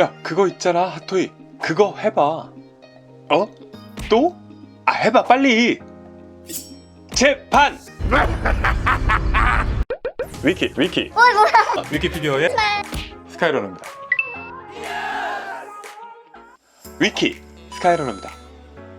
야, 그거 있잖아, 핫토이. 그거 해봐. 어? 또? 아, 해봐, 빨리. 재판! 위키, 위키. 어이 뭐야? 아, 위키피디어의 스카이러너입니다. 위키, 스카이러너입니다.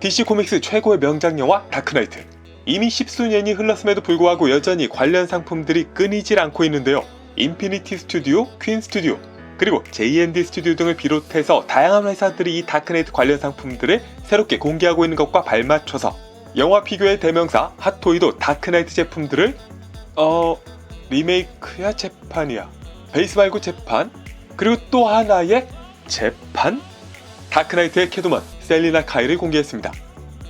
DC 코믹스 최고의 명작 영화 다크나이트. 이미 십수년이 흘렀음에도 불구하고 여전히 관련 상품들이 끊이질 않고 있는데요. 인피니티 스튜디오, 퀸 스튜디오, 그리고 J&D 스튜디오 등을 비롯해서 다양한 회사들이 이 다크나이트 관련 상품들을 새롭게 공개하고 있는 것과 발맞춰서 영화 피규어의 대명사 핫토이도 다크나이트 제품들을 어 리메이크야 재판이야. 베이스 말고 재판. 그리고 또 하나의 재판? 다크나이트의 캐두먼 셀리나 카이를 공개했습니다.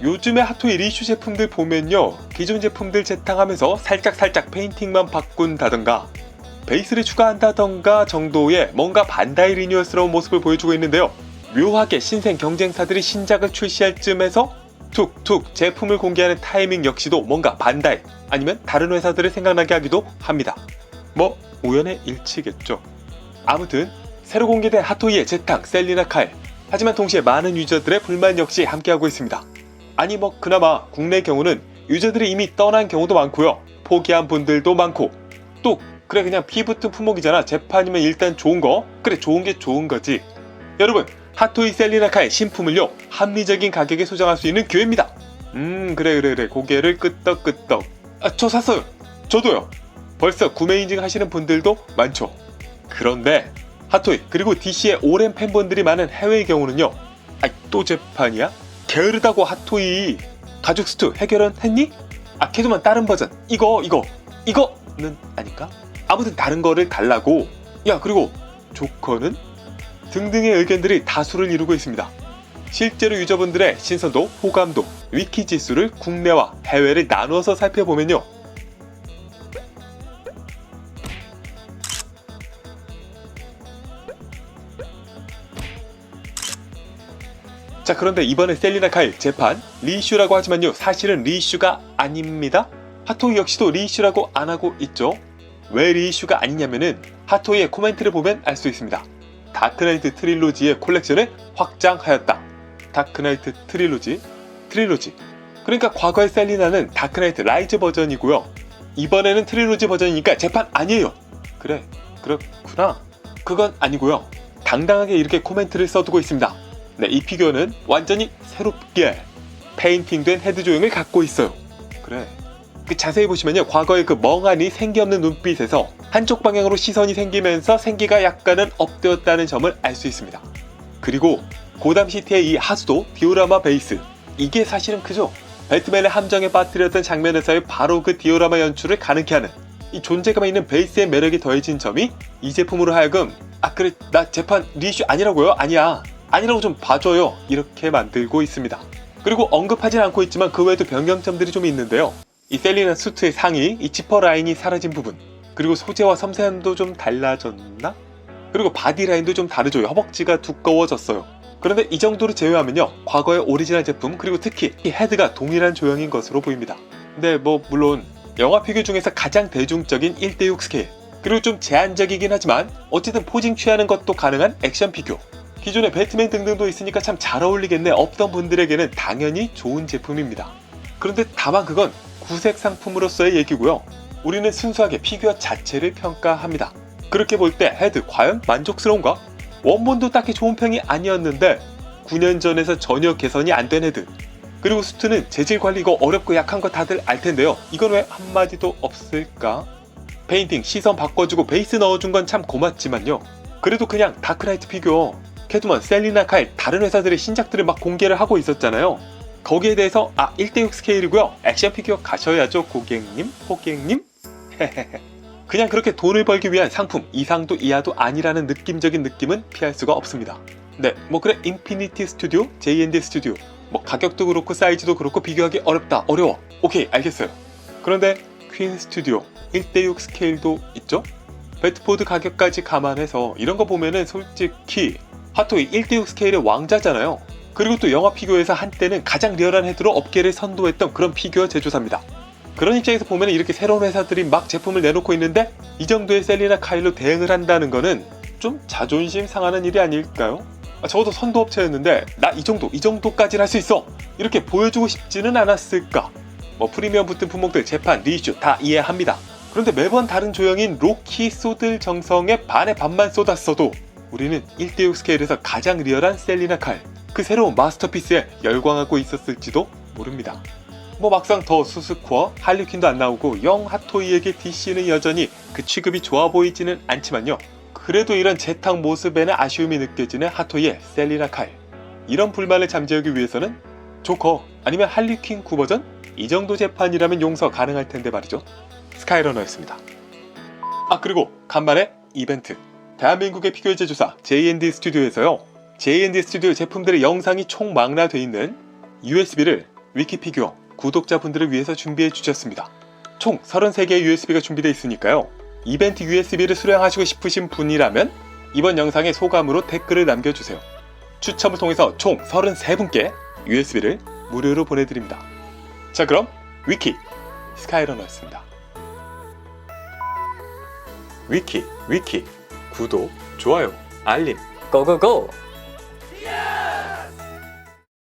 요즘에 핫토이 리슈 제품들 보면요. 기존 제품들 재탕하면서 살짝살짝 페인팅만 바꾼다던가 베이스를 추가한다던가 정도의 뭔가 반다이 리뉴얼스러운 모습을 보여주고 있는데요. 묘하게 신생 경쟁사들이 신작을 출시할 쯤에서 툭툭 제품을 공개하는 타이밍 역시도 뭔가 반다이 아니면 다른 회사들을 생각나게 하기도 합니다. 뭐 우연의 일치겠죠. 아무튼 새로 공개된 핫토이의 재탕 셀리나 칼 하지만 동시에 많은 유저들의 불만 역시 함께하고 있습니다. 아니 뭐 그나마 국내 경우는 유저들이 이미 떠난 경우도 많고요. 포기한 분들도 많고 또 그래 그냥 피 붙은 품목이잖아. 재판이면 일단 좋은 거. 그래 좋은 게 좋은 거지. 여러분 핫토이 셀리나카의 신품을요 합리적인 가격에 소장할 수 있는 기회입니다. 음 그래 그래 그래. 고개를 끄덕끄덕. 아저 샀어요. 저도요. 벌써 구매 인증 하시는 분들도 많죠. 그런데 핫토이 그리고 DC의 오랜 팬분들이 많은 해외의 경우는요. 아또 재판이야? 게으르다고 핫토이 가죽 스투 해결은 했니? 아 캐두만 다른 버전. 이거 이거. 이거는 아닌가? 아무튼 다른 거를 달라고 야 그리고 조커는 등등의 의견들이 다수를 이루고 있습니다. 실제로 유저분들의 신선도, 호감도, 위키 지수를 국내와 해외를 나누어서 살펴보면요. 자 그런데 이번에 셀리나 카일 재판 리이슈라고 하지만요 사실은 리이슈가 아닙니다. 핫토이 역시도 리이슈라고 안 하고 있죠. 왜 리이슈가 아니냐면은 핫토이의 코멘트를 보면 알 수 있습니다. 다크나이트 트릴로지의 콜렉션을 확장하였다. 다크나이트 트릴로지, 트릴로지. 그러니까 과거의 셀리나는 다크나이트 라이즈 버전이고요. 이번에는 트릴로지 버전이니까 재판 아니에요. 그래, 그렇구나. 그건 아니고요. 당당하게 이렇게 코멘트를 써두고 있습니다. 네, 이 피규어는 완전히 새롭게 페인팅된 헤드 조형을 갖고 있어요. 그래, 그 자세히 보시면요 과거의 그 멍하니 생기 없는 눈빛에서 한쪽 방향으로 시선이 생기면서 생기가 약간은 업되었다는 점을 알 수 있습니다. 그리고 고담 시티의 이 하수도 디오라마 베이스 이게 사실은 그죠? 배트맨의 함정에 빠뜨렸던 장면에서의 바로 그 디오라마 연출을 가능케 하는 이 존재감 있는 베이스의 매력이 더해진 점이 이 제품으로 하여금 아 그래 나 재판 리슈 아니라고요? 아니야. 아니라고 좀 봐줘요. 이렇게 만들고 있습니다. 그리고 언급하진 않고 있지만 그 외에도 변경점들이 좀 있는데요 이 셀리나 수트의 상의, 이 지퍼 라인이 사라진 부분, 그리고 소재와 섬세함도 좀 달라졌나? 그리고 바디 라인도 좀 다르죠. 허벅지가 두꺼워졌어요. 그런데 이 정도로 제외하면요. 과거의 오리지널 제품, 그리고 특히 이 헤드가 동일한 조형인 것으로 보입니다. 근데 뭐 물론 영화 피규어 중에서 가장 대중적인 1대6 스케일, 그리고 좀 제한적이긴 하지만 어쨌든 포징 취하는 것도 가능한 액션 피규어. 기존에 배트맨 등등도 있으니까 참 잘 어울리겠네 없던 분들에게는 당연히 좋은 제품입니다. 그런데 다만 그건 구색 상품으로서의 얘기고요. 우리는 순수하게 피규어 자체를 평가합니다. 그렇게 볼 때 헤드 과연 만족스러운가? 원본도 딱히 좋은 평이 아니었는데 9년 전에서 전혀 개선이 안 된 헤드. 그리고 수트는 재질 관리 이거 어렵고 약한 거 다들 알 텐데요. 이건 왜 한마디도 없을까? 페인팅 시선 바꿔주고 베이스 넣어준 건 참 고맙지만요. 그래도 그냥 다크나이트 피규어, 캐두먼, 셀리나 칼 다른 회사들의 신작들을 막 공개를 하고 있었잖아요. 거기에 대해서 아 1대6 스케일이고요. 액션 피규어 가셔야죠 고객님, 호객님. 그냥 그렇게 돈을 벌기 위한 상품 이상도 이하도 아니라는 느낌적인 느낌은 피할 수가 없습니다. 네, 뭐 그래 인피니티 스튜디오, J&D 스튜디오 뭐 가격도 그렇고 사이즈도 그렇고 비교하기 어렵다, 어려워. 오케이 알겠어요. 그런데 퀸 스튜디오 1대6 스케일도 있죠? 배트포드 가격까지 감안해서 이런 거 보면은 솔직히 핫토이 1대6 스케일의 왕자잖아요. 그리고 또 영화 피규어에서 한때는 가장 리얼한 헤드로 업계를 선도했던 그런 피규어 제조사입니다. 그런 입장에서 보면 이렇게 새로운 회사들이 막 제품을 내놓고 있는데 이 정도의 셀리나 카일로 대응을 한다는 거는 좀 자존심 상하는 일이 아닐까요? 아, 적어도 선도업체였는데 나 이 정도 이 정도까지는 할 수 있어 이렇게 보여주고 싶지는 않았을까 뭐 프리미엄 붙은 품목들 재판 리이슈 다 이해합니다 그런데 매번 다른 조형인 로키 쏟을 정성에 반의 반만 쏟았어도 우리는 1대6 스케일에서 가장 리얼한 셀리나 칼 그 새로운 마스터피스에 열광하고 있었을지도 모릅니다. 뭐 막상 더 수스코어 할리퀸도 안 나오고 영 핫토이에게 DC는 여전히 그 취급이 좋아 보이지는 않지만요. 그래도 이런 재탕 모습에는 아쉬움이 느껴지는 핫토이의 셀리나 칼. 이런 불만을 잠재우기 위해서는 조커 아니면 할리퀸 9버전? 이 정도 재판이라면 용서 가능할 텐데 말이죠. 스카이러너였습니다. 아 그리고 간만에 이벤트. 대한민국의 피규어 제조사 J&D 스튜디오에서요 J&D 스튜디오 제품들의 영상이 총망라돼 있는 USB를 위키피규어 구독자분들을 위해서 준비해 주셨습니다 총 33개의 USB가 준비되어 있으니까요 이벤트 USB를 수령하시고 싶으신 분이라면 이번 영상의 소감으로 댓글을 남겨주세요. 추첨을 통해서 총 33분께 USB를 무료로 보내드립니다. 자 그럼 위키 스카이러너였습니다. 위키 위키 구독 좋아요 알림 고고고!